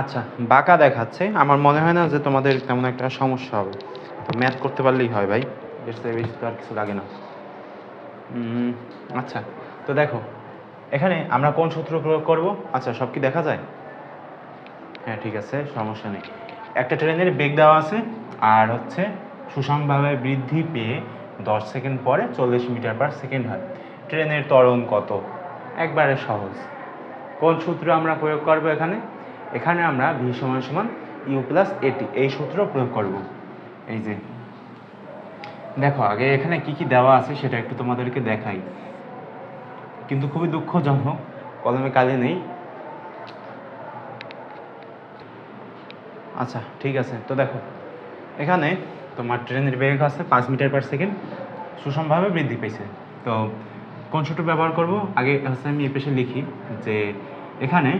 আচ্ছা বাঁকা দেখাচ্ছে। আমার মনে হয় না যে তোমাদের তেমন একটা সমস্যা হবে। ম্যাথ করতে পারলেই হয় ভাই। এর বেশি তো আর কিছু লাগে না। আচ্ছা তো দেখো, এখানে আমরা কোন সূত্র প্রয়োগ করব? আচ্ছা সব কি দেখা যায়? হ্যাঁ ঠিক আছে, সমস্যা নেই। একটা ট্রেনের বেগ দেওয়া আছে, আর হচ্ছে সুষমভাবে বৃদ্ধি পেয়ে দশ সেকেন্ড পরে চল্লিশ মিটার পার সেকেন্ড হয়। ট্রেনের ত্বরণ কত? একবারে সহজ। কোন সূত্র আমরা প্রয়োগ করব এখানে? এখানে আমরা ভি সমান সমান ইউ প্লাস এটি, এই সূত্র প্রয়োগ করব। এই যে, দেখো, আগে এখানে কি কি দেওয়া আছে সেটা একটু তোমাদেরকে দেখাই। কিন্তু খুবই দুঃখজনক, কলমে কালি নেই। আচ্ছা ঠিক আছে, তো দেখো, এখানে তোমার ট্রেনের বেগ আছে পাঁচ মিটার পার সেকেন্ড সুষমভাবে বৃদ্ধি পেয়েছে। তো কোন সূত্র ব্যবহার করব? আগে হচ্ছে আমি এ পেশে লিখি যে এখানে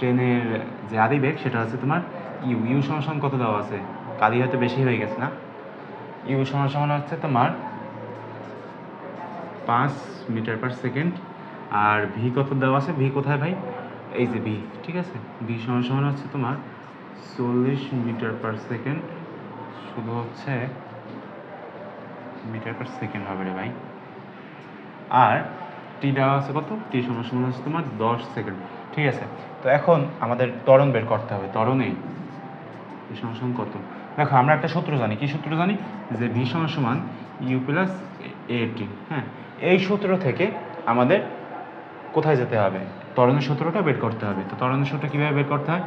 ট্রেনের যে আদি বেগ সেটা হচ্ছে তোমার ইউ ইউ সমান কত দেওয়া আছে? কালি হয়তো বেশি হয়ে গেছে না? ইউ সমান সমান হচ্ছে তোমার পাঁচ মিটার পার সেকেন্ড। আর ভি কত দেওয়া আছে? ভি কোথায় ভাই? এই যে ভি, ঠিক আছে? ভি সমান সমান হচ্ছে তোমার চল্লিশ মিটার পার সেকেন্ড। শুধু হচ্ছে মিটার পার সেকেন্ড হবে রে ভাই। আর টি দেওয়া আছে কত? টি সমান সমান হচ্ছে তোমার দশ সেকেন্ড। ঠিক আছে? তো এখন আমাদের ত্বরণ বের করতে হবে। ত্বরণেই ভি সমান সমান কত? দেখো, আমরা একটা সূত্র জানি। কি সূত্র জানি? যে ভি সমান ইউ প্লাস এ টি হ্যাঁ? এই সূত্র থেকে আমাদের কোথায় যেতে হবে? ত্বরণের সূত্রটা বের করতে হবে। তো ত্বরণের সূত্র কীভাবে বের করতে হয়?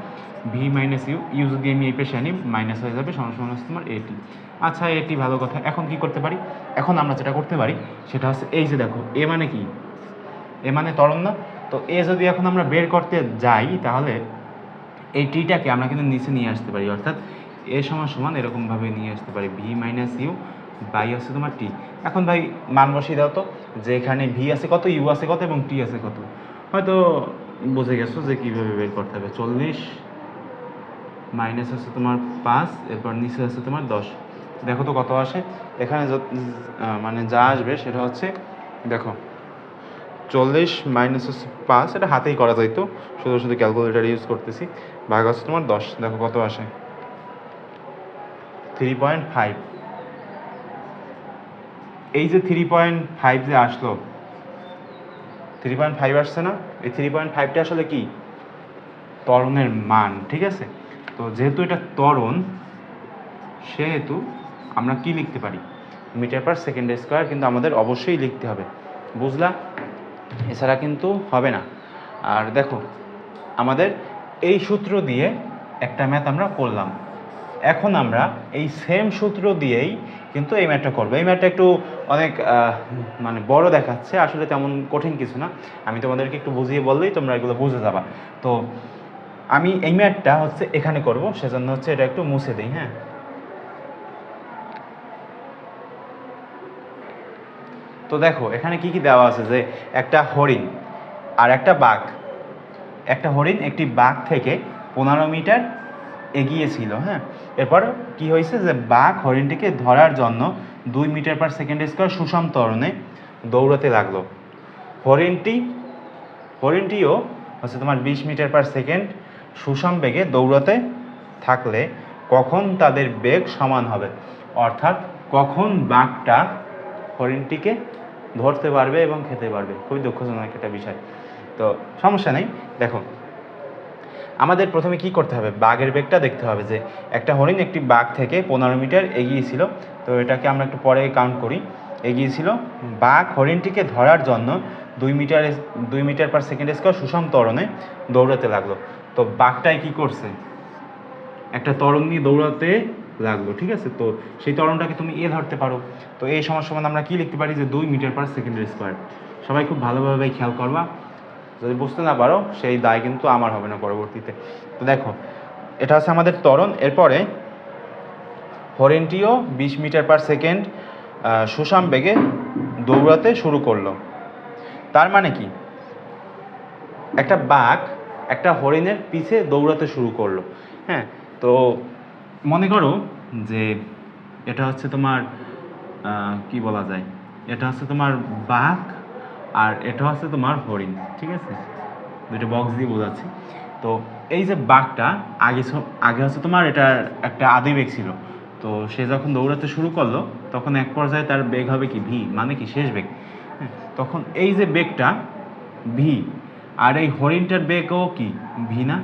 ভি মাইনাস ইউ ইউ যদি আমি এই পেশে আনি, মাইনাস হয়ে যাবে সমান সমান হচ্ছে তোমার এটি আচ্ছা এটি ভালো কথা। এখন কি করতে পারি? এখন আমরা যেটা করতে পারি, সেটা হচ্ছে এই যে দেখো, এ মানে কি? এ মানে ত্বরণ না? তো এ যদি এখন আমরা বের করতে যাই, তাহলে এই টিটাকে আমরা কিন্তু নিচে নিয়ে আসতে পারি। অর্থাৎ এ সমান সমান এরকমভাবে নিয়ে আসতে পারি। ভি মাইনাস ইউ বাই আছে তোমার টি এখন ভাই মান বসিয়ে দাও তো, যে এখানে ভি আছে কত ইউ আছে কত এবং টি আছে কত। হয়তো বুঝে গেছো যে কীভাবে বের করতে হবে। চল্লিশ মাইনাস আছে তোমার পাঁচ, এরপর নিচে আছে তোমার দশ। দেখো তো কত আসে। এখানে মানে যা আসবে সেটা হচ্ছে, দেখো চল্লিশ মাইনাস হচ্ছে পাঁচ, এটা হাতেই করা যাইতো শুধু শুধু ক্যালকুলেটার ইউজ করতেছি। ভাগ হচ্ছে তোমার দশ, দেখো কত আসে। থ্রি পয়েন্ট ফাইভ এই যে থ্রি পয়েন্ট ফাইভ যে আসলো থ্রি পয়েন্ট ফাইভ আসছে না? এই থ্রি পয়েন্ট ফাইভটা আসলে কি? ত্বরণের মান, ঠিক আছে? তো যেহেতু এটা ত্বরণ, সেহেতু আমরা কি লিখতে পারি? মিটার পার সেকেন্ড স্কোয়ার কিন্তু আমাদের অবশ্যই লিখতে হবে। বুঝলা? এছাড়া কিন্তু হবে না। আর দেখো, আমাদের এই সূত্র দিয়ে একটা ম্যাথ আমরা করলাম। এখন আমরা এই সেম সূত্র দিয়েই কিন্তু এই ম্যাথটা করব। এই ম্যাথটা একটু অনেক মানে বড় দেখাচ্ছে, আসলে তেমন কঠিন কিছু না। আমি তোমাদেরকে একটু বুঝিয়ে বললেই তোমরা এগুলো বুঝে যাবা। তো আমি এই ম্যাথটা হচ্ছে এখানে করব, সেজন্য হচ্ছে এটা একটু মুছে দিই হ্যাঁ? তো দেখো, এখানে কি কি দেওয়া আছে যে একটা হরিণ আর একটা বাঘ। একটা হরিণ একটি বাঘ থেকে পনেরো মিটার এগিয়ে ছিল হ্যাঁ? এরপর কি হয়েছে যে বাঘ হরিণটিকে ধরার জন্য দুই মিটার পার সেকেন্ড স্কোয়ার সুষম তরণে দৌড়াতে লাগল। হরিণটি, হরিণটিও হচ্ছে তোমার বিশ মিটার পার সেকেন্ড সুষম বেগে দৌড়াতে থাকলে কখন তাদের বেগ সমান হবে? অর্থাৎ কখন বাঘটা হরিণটিকে ধরতে পারবে এবং খেতে পারবে। খুবই দুঃখজনক একটা বিষয়। তো সমস্যা নেই। দেখো, আমাদের প্রথমে কি করতে হবে? বাঘের বেগটা দেখতে হবে যে, একটা হরিণ একটি বাঘ থেকে পনেরো মিটার এগিয়েছিল। তো এটাকে আমরা একটু পরে কাউন্ট করি। এগিয়েছিল। বাঘ হরিণটিকে ধরার জন্য দুই মিটার দুই মিটার পার সেকেন্ড স্কোয়ার সুষম তরণে দৌড়াতে লাগল। তো বাঘটাই কি করছে? একটা ত্বরণ নিয়ে দৌড়াতে লাগল, ঠিক আছে? তো সেই ত্বরণটাকে তুমি এ ধরতে পারো। তো এই সময় সমান আমরা কি লিখতে পারি? যে দুই মিটার পার সেকেন্ড স্কোয়ার সবাই খুব ভালোভাবে খেয়াল করবা। যদি বুঝতে না পারো, সেই দায় কিন্তু আমার হবে না পরবর্তীতে। তো দেখো, এটা হচ্ছে আমাদের তরণ এরপরে হরিণটিও বিশ মিটার পার সেকেন্ড সুষম বেগে দৌড়াতে শুরু করল। তার মানে কি? একটা বাঘ একটা হরিণের পিছে দৌড়াতে শুরু করল। হ্যাঁ? তো মনে করো যে এটা হচ্ছে তোমার কি বলা যায়? এটা হচ্ছে তোমার বাঘ আর এটা হচ্ছে তোমার হরিণ ঠিক আছে? দুটো বক্স দিয়ে বোঝাচ্ছি। তো এই যে বাঘটা আগে আগে হচ্ছে তোমার এটার একটা আদি বেগ ছিল। তো সে যখন দৌড়াতে শুরু করল তখন এক পর্যায়ে তার বেগ হবে কি ভি মানে কি শেষ বেগ। হ্যাঁ, তখন এই যে বেগটা ভি আর এই হরিণটার বেগও কি? ভি না?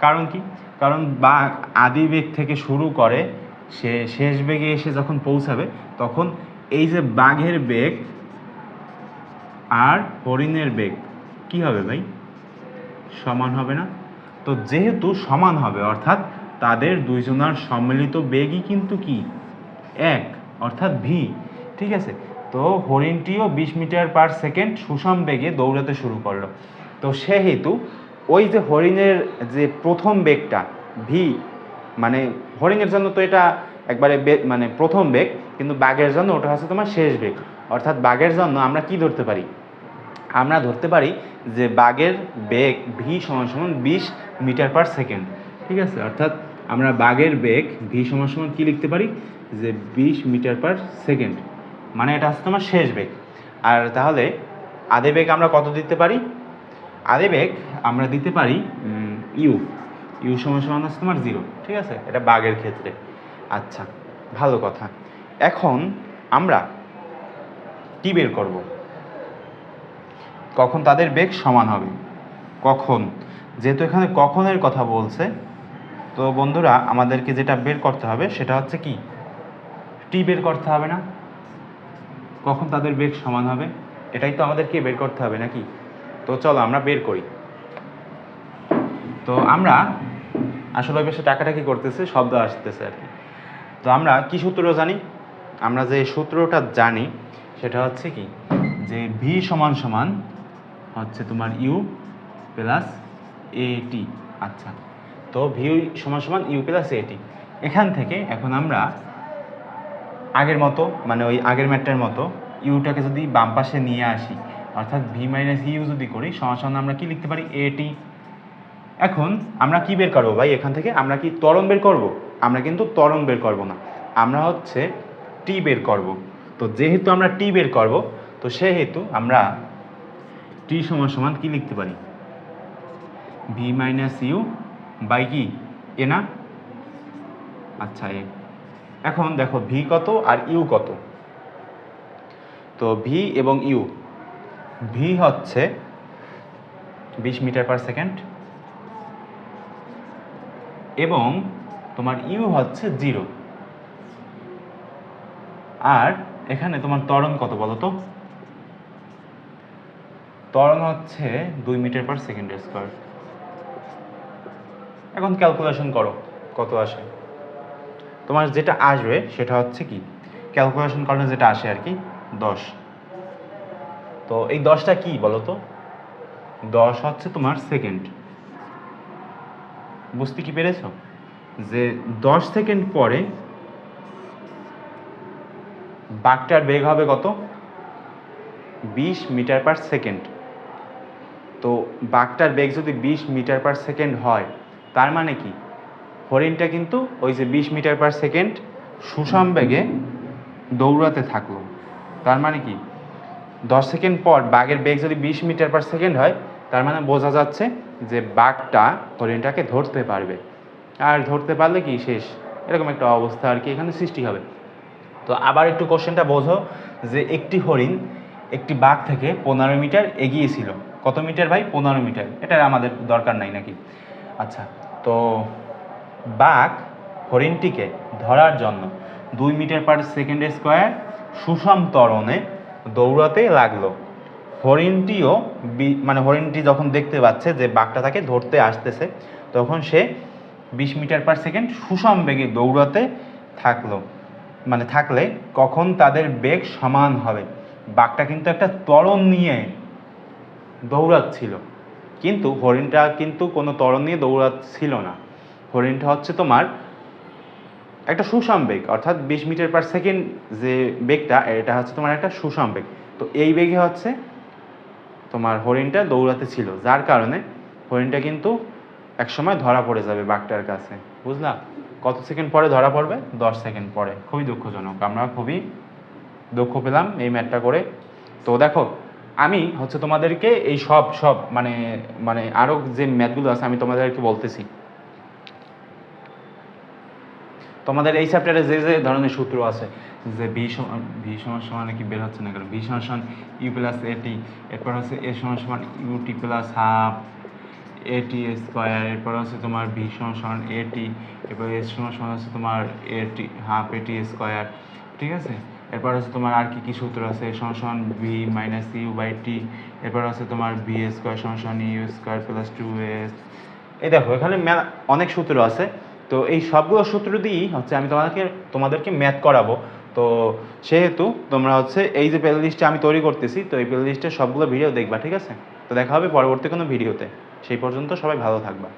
কারণ কি? কারণ বাঘ আদি বেগ থেকে শুরু করে সে শেষ বেগে এসে যখন পৌঁছাবে, তখন এই যে বাঘের বেগ আর হরিণের বেগ, কি হবে ভাই? সমান হবে না? তো যেহেতু সমান হবে, অর্থাৎ তাদের দুইজনার সম্মিলিত বেগই কিন্তু কি? এক, অর্থাৎ ভি ঠিক আছে? তো হরিণটিও বিশ মিটার পার সেকেন্ড সুষম বেগে দৌড়াতে শুরু করল। তো সেহেতু ওই যে হরিণের যে প্রথম বেগটা ভি মানে হরিণের জন্য তো এটা একবারে মানে প্রথম বেগ, কিন্তু বাঘের জন্য ওটা হচ্ছে তোমার শেষ বেগ। অর্থাৎ বাঘের জন্য আমরা কি ধরতে পারি? আমরা ধরতে পারি যে বাঘের বেগ ভি সমান সমান বিশ মিটার পার সেকেন্ড। ঠিক আছে? অর্থাৎ আমরা বাঘের বেগ ভি সমান সমান কী লিখতে পারি? যে বিশ মিটার পার সেকেন্ড। মানে এটা হচ্ছে তোমার শেষ বেগ। আর তাহলে আদে বেগ আমরা কত দিতে পারি? আদে বেগ, আমরা দিতে পারি ইউ। ইউ সমান সমান হচ্ছে তোমার জিরো, ঠিক আছে? এটা বাঘের ক্ষেত্রে। আচ্ছা ভালো কথা। এখন আমরা কি বের করব? কখন তাদের বেগ সমান হবে? কখন? যেহেতু এখানে কখনের কথা বলছে, তো বন্ধুরা, আমাদেরকে যেটা বের করতে হবে সেটা হচ্ছে কি? টি বের করতে হবে না? কখন তাদের বেগ সমান হবে? এটাই তো আমাদেরকে বের করতে হবে, নাকি? তো চলো আমরা বের করি। তো আমরা আসলে ওই পাশে টাকাটাকি করতেছে, শব্দ আসতেছে আর কি। তো আমরা কি সূত্র জানি? আমরা যে সূত্রটা জানি, সেটা হচ্ছে কি? যে ভি সমান সমান হচ্ছে তোমার ইউ প্লাস এ টি আচ্ছা তো ভি সমান সমান ইউ প্লাস এ টি এখান থেকে এখন আমরা আগের মতো মানে ওই আগের ম্যাটটার মতো ইউটাকে যদি বাম পাশে নিয়ে আসি অর্থাৎ ভি মাইনাস ইউ যদি করি সমান আমরা কি লিখতে পারি? এটি এখন আমরা কি বের করব ভাই? এখান থেকে আমরা কি ত্বরণ বের করব? আমরা কিন্তু ত্বরণ বের করব না। আমরা হচ্ছে টি বের করব। তো যেহেতু আমরা টি বের করব, তো সেহেতু আমরা টি সমান সমান কি লিখতে পারি? ভি মাইনাস ইউ বাই কি? এ না? আচ্ছা এ এখন দেখো ভি কত আর ইউ কত? তো ভি এবং ইউ ভি হচ্ছে বিশ মিটার পার সেকেন্ড এবং তোমার ইউ হচ্ছে জিরো আর এখানে তোমার ত্বরণ কত বলো তো? ত্বরণ হচ্ছে দুই মিটার পার সেকেন্ড স্কোয়ার এখন ক্যালকুলেশন করো, কত আসে? তোমার যেটা আসবে সেটা হচ্ছে কি? ক্যালকুলেশন করলে যেটা আসে আর কি, দশ। তো এই দশটা কি বলো তো? দশ হচ্ছে তোমার সেকেন্ড বুঝতে কি পেরেছ? যে দশ সেকেন্ড পরে বাঘটার বেগ হবে কত? বিশ মিটার পার সেকেন্ড তো বাঘটার বেগ যদি বিশ মিটার পার সেকেন্ড হয়, তার মানে কি? হরিণটা কিন্তু ওই যে বিশ মিটার পার সেকেন্ড সুষম বেগে দৌড়াতে থাকল। তার মানে কি? দশ সেকেন্ড পর বাঘের বেগ যদি বিশ মিটার পার সেকেন্ড হয়, তার মানে বোঝা যাচ্ছে যে বাঘটা হরিণটাকে ধরতে পারবে। আর ধরতে পারলে কি শেষ? এরকম একটা অবস্থা আর কি এখানে সৃষ্টি হবে। তো আবার একটু কোশ্চেনটা বোঝো যে একটি হরিণ একটি বাঘ থেকে পনেরো মিটার এগিয়ে ছিল কত মিটার ভাই? পনেরো মিটার। এটা আমাদের দরকার নাই নাকি? আচ্ছা তো বাঘ হরিণটিকে ধরার জন্য দুই মিটার পার সেকেন্ড স্কোয়ার সুষম ত্বরণে দৌড়াতে লাগল। হরিণটিও মানে হরিণটি যখন দেখতে পাচ্ছে যে বাঘটা তাকে ধরতে আসতেছে, তখন সে বিশ মিটার পার সেকেন্ড সুষম বেগে দৌড়াতে থাকল। মানে থাকলে কখন তাদের বেগ সমান হবে। বাঘটা কিন্তু একটা ত্বরণ নিয়ে দৌড়াচ্ছিল। কিন্তু হরিণটা কিন্তু কোনো ত্বরণ নিয়ে দৌড়াচ্ছিল না। হরিণটা হচ্ছে তোমার একটা সুষম বেগ, অর্থাৎ বিশ মিটার পার সেকেন্ড যে বেগটা, এটা হচ্ছে তোমার একটা সুষম বেগ। তো এই বেগে হচ্ছে তোমার হরিণটা দৌড়াতে ছিল, যার কারণে হরিণটা কিন্তু একসময় ধরা পড়ে যাবে বাঘটার কাছে। বুঝলা? কত সেকেন্ড পরে ধরা পড়বে? দশ সেকেন্ড পরে। খুবই দুঃখজনক। আমরা খুবই দুঃখ পেলাম এই ম্যাটটা করে। তো দেখো, আমি হচ্ছে তোমাদেরকে এই সব সব মানে মানে আরও যে ম্যাথগুলো আছে, আমি তোমাদেরকে বলতেছি। তোমাদের এই চ্যাপ্টারে যে যে ধরনের সূত্র আছে, যে ভি সমান ভি সমান সমান কি বের হচ্ছে না কারণ ভি সমান সমান ইউ প্লাস এটি এরপর হচ্ছে এ সমান সমান U T plus half A T square এরপর হচ্ছে তোমার ভি সমান সমান এটি এরপর এস সমান সমান হচ্ছে তোমার এটি হাফ এটি স্কোয়ার ঠিক আছে? এরপর হচ্ছে তোমার আর কি কি সূত্র আছে? সমান সমান V minus U by T এরপর হচ্ছে তোমার ভি স্কোয়ার সমান সমান U square plus two S এই দেখো, এখানে অনেক সূত্র আছে। তো এই সবগুলো সূত্র দিয়েই হচ্ছে আমি তোমাদেরকে তোমাদেরকে ম্যাথ করাবো। তো সেহেতু তোমরা হচ্ছে এই যে প্লে লিস্টটা আমি তৈরি করতেছি, তো এই প্লে লিস্টের সবগুলো ভিডিও দেখবা, ঠিক আছে? তো দেখা হবে পরবর্তী কোনো ভিডিওতে সেই পর্যন্ত সবাই ভালো থাকবা।